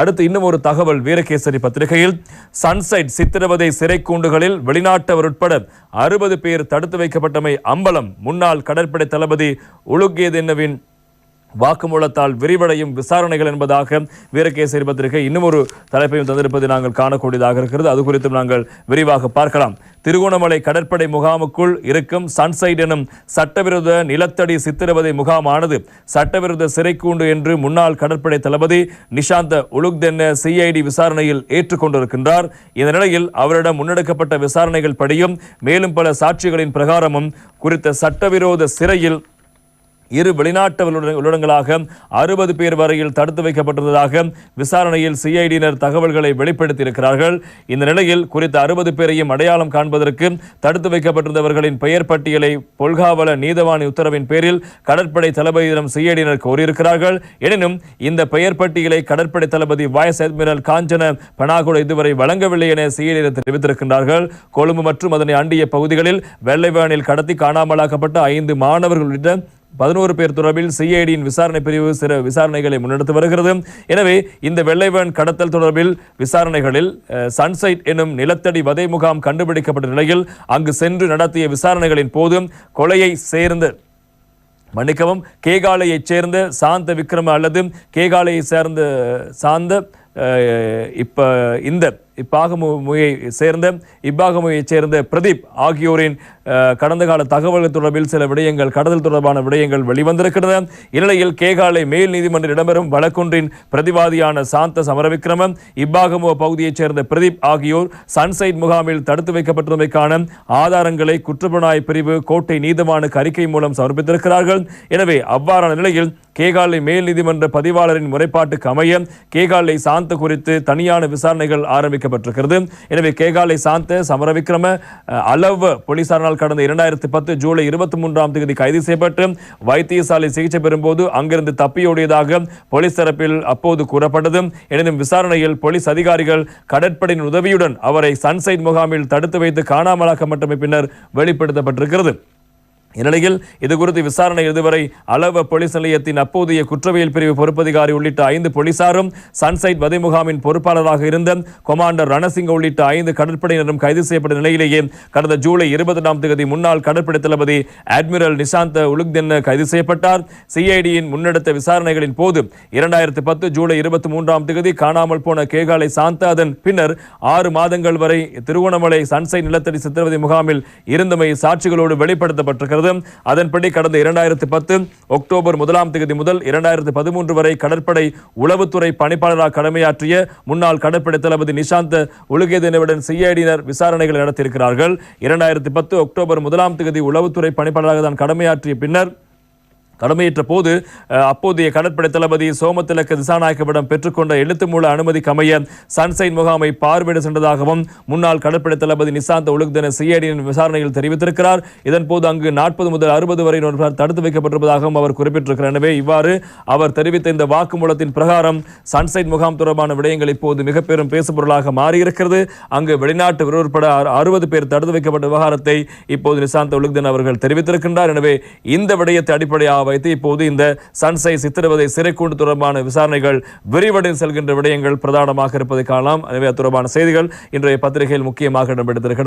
அடுத்து இன்னும் ஒரு தகவல் வீரகேசரி பத்திரிகையில். சன்சைட் சித்திரவதை சிறை கூண்டுகளில் வெளிநாட்டவர் உட்பட அறுபது பேர் தடுத்து வைக்கப்பட்டமை அம்பலம். முன்னாள் கடற்படை தளபதி உலுகேதென்னவின் வாக்குமூலத்தால் விரிவடையும் விசாரணைகள் என்பதாக வீரகேசரி பத்திரிகை இன்னும் ஒரு தலைப்பையும் தந்திருப்பதை நாங்கள் காணக்கூடியதாக இருக்கிறது. அது குறித்தும் நாங்கள் விரிவாக பார்க்கலாம். திருகோணமலை கடற்படை முகாமுக்குள் இருக்கும் சன்சைட் எனும் சட்டவிரோத நிலத்தடி சித்திரவதை முகாமானது சட்டவிரோத சிறைக்கூண்டு என்று முன்னாள் கடற்படை தளபதி நிஷாந்த உலுக்தென்ன சிஐடி விசாரணையில் ஏற்றுக்கொண்டிருக்கின்றார். இந்த நிலையில் அவரிடம் முன்னெடுக்கப்பட்ட விசாரணைகள் படியும் மேலும் பல சாட்சிகளின் பிரகாரமும் குறித்த சட்டவிரோத சிறையில் இரு வெளிநாட்டு உள்ளடங்களாக அறுபது பேர் வரையில் தடுத்து வைக்கப்பட்டிருந்ததாக விசாரணையில் சிஐடியினர் தகவல்களை வெளிப்படுத்தியிருக்கிறார்கள். இந்த நிலையில் குறித்த அறுபது பேரையும் அடையாளம் காண்பதற்கு தடுத்து வைக்கப்பட்டிருந்தவர்களின் பெயர் பட்டியலை பொல்காவல நீதவாணி உத்தரவின் பேரில் கடற்படை தளபதியிடம் சிஐடியினர் கோரியிருக்கிறார்கள். எனினும் இந்த பெயர் பட்டியலை கடற்படை தளபதி வாய்ஸ் அட்மிரல் காஞ்சன பனாகுட இதுவரை வழங்கவில்லை என சிஐடியினர் தெரிவித்திருக்கின்றார்கள். கொழும்பு மற்றும் அதனை அண்டிய பகுதிகளில் வெள்ளை வேனில் கடத்தி காணாமலாக்கப்பட்ட ஐந்து மாணவர்கள் உள்ளிட்ட பதினோரு பேர் தொடர்பில் சிஐடியின் விசாரணை பிரிவு சில விசாரணைகளை முன்னெடுத்து வருகிறது. எனவே இந்த வெள்ளைவன் கடத்தல் தொடர்பில் விசாரணைகளில் சன்சைட் எனும் நிலத்தடி வதை முகாம் கண்டுபிடிக்கப்பட்ட நிலையில் அங்கு சென்று நடத்திய விசாரணைகளின் போது கொலையை சேர்ந்த மன்னிக்கவும் கேகாலையைச் சேர்ந்த சாந்த விக்ரம அல்லது கேகாலையை சேர்ந்த சாந்த அஹ், இப்ப இந்த இப்பாகமுகையை சேர்ந்த இப்பாகமுகையைச் சேர்ந்த பிரதீப் ஆகியோரின் கடந்த கால தகவல்கள் தொடர்பில் சில விடயங்கள் கடத்தல் தொடர்பான விடயங்கள் வெளிவந்திருக்கிறது. இந்நிலையில் கேகாலை மேல் நீதிமன்றம் இடம்பெறும் வழக்கொன்றின் பிரதிவாதியான சாந்த சமரவிக்ரமம் இப்பாகமோ பகுதியைச் சேர்ந்த பிரதீப் ஆகியோர் சன்சைட் முகாமில் தடுத்து வைக்கப்பட்டுள்ளமைக்கான ஆதாரங்களை குற்றப்புலனாய் பிரிவு கோட்டை நீதிமானுக்கு அறிக்கை மூலம் சமர்ப்பித்திருக்கிறார்கள். எனவே அவ்வாறான நிலையில் கேகாலை மேல் நீதிமன்ற பதிவாளரின் முறைப்பாட்டுக்கு அமைய கேகாலை சாந்த குறித்து தனியான விசாரணைகள் ஆரம்பிக்கப்பட்டிருக்கிறது. எனவே கேகாலை சாந்த சமரவிக்ரம அளவு அளவ போலீசாரால் கடந்த இரண்டாயிரத்தி பத்து ஜூலை இருபத்தி மூன்றாம் தேதி கைது செய்யப்பட்டு வைத்தியசாலை சிகிச்சை பெறும்போது அங்கிருந்து தப்பியோடியதாக போலீஸ் தரப்பில் அப்போது கூறப்பட்டது. எனினும் விசாரணையில் போலீஸ் அதிகாரிகள் கடற்படையின் உதவியுடன் அவரை சன்சைட் முகாமில் தடுத்து வைத்து காணாமலாக்கப்பட்டமை பின்னர் வெளிப்படுத்தப்பட்டிருக்கிறது. இந்நிலையில் இதுகுறித்து விசாரணை இதுவரை அளவ போலீஸ் நிலையத்தின் அப்போதைய குற்றவியல் பிரிவு பொறுப்பதிகாரி உள்ளிட்ட ஐந்து போலீசாரும் சன்சைட் வதை முகாமின் பொறுப்பாளராக இருந்த கொமாண்டர் ரணசிங்க உள்ளிட்ட ஐந்து கடற்படையினரும் கைது செய்யப்பட்ட நிலையிலேயே கடந்த ஜூலை இருபதாம் தேதி முன்னாள் கடற்படை தளபதி அட்மிரல் நிஷாந்த உலுக்தென் கைது செய்யப்பட்டார். சிஐடியின் முன்னெடுத்த விசாரணைகளின் போது இரண்டாயிரத்தி பத்து ஜூலை இருபத்தி மூன்றாம் தேதி காணாமல் போன கேகாலை சாந்த அதன் பின்னர் ஆறு மாதங்கள் வரை திருவோணமலை சன்சைட் நிலத்தடி சித்திரவதை முகாமில் இருந்தமை சாட்சிகளோடு வெளிப்படுத்தப்பட்டிருக்கிறது. அதன்படி கடந்த இரண்டாயிரத்தி பத்து அக்டோபர் முதலாம் தேதி முதல் இரண்டாயிரத்தி பதிமூன்று வரை கடற்படை உளவுத்துறை பணிப்பாளராக கடமையாற்றிய முன்னாள் கடற்படை தளபதி நிஷாந்த் உலகேதனவுடன் சிஐடியினர் விசாரணைகளை நடத்தியிருக்கிறார்கள். இரண்டாயிரத்தி பத்து அக்டோபர் முதலாம் தேதி உளவுத்துறை பணிப்பாளராக தான் கடமையாற்றிய பின்னர் கடமையேற்ற போது அப்போதைய கடற்படை தளபதி சோமத்திலக்க திசாநாயக்கவிடம் பெற்றுக்கொண்ட எழுத்து மூல அனுமதிக்கு அமைய சன்சைன் முகாமை பார்வையிட சென்றதாகவும் முன்னாள் கடற்படை தளபதி நிசாந்த ஒழுங்குதன சிஐடியின் விசாரணையில் தெரிவித்திருக்கிறார். இதன்போது அங்கு நாற்பது முதல் அறுபது வரை நபர் தடுத்து வைக்கப்பட்டிருப்பதாகவும் அவர் குறிப்பிட்டிருக்கிறார். எனவே இவ்வாறு அவர் தெரிவித்த இந்த வாக்குமூலத்தின் பிரகாரம் சன்சைன் முகாம் தொடர்பான விடயங்கள் இப்போது மிக பெரும் பேசுபொருளாக மாறியிருக்கிறது. அங்கு வெளிநாட்டு வீரர் உட்பட அறுபது பேர் தடுத்து வைக்கப்பட்ட விவகாரத்தை இப்போது நிசாந்த ஒழுங்குதன் அவர்கள் தெரிவித்திருக்கின்றார். எனவே இந்த விடயத்தை அடிப்படையாக வைத்து இப்போது இந்த சன்சை சித்திரவதை சிறைக்கூண்டு தொடர்பான விசாரணைகள் விரிவடைந்து செல்கின்ற விடயங்கள் பிரதானமாக இருப்பதை காணலாம். எனவே அது தொடர்பான செய்திகள் இன்றைய பத்திரிகையில் முக்கியமாக இடம்பெற்றிருக்கின்றன.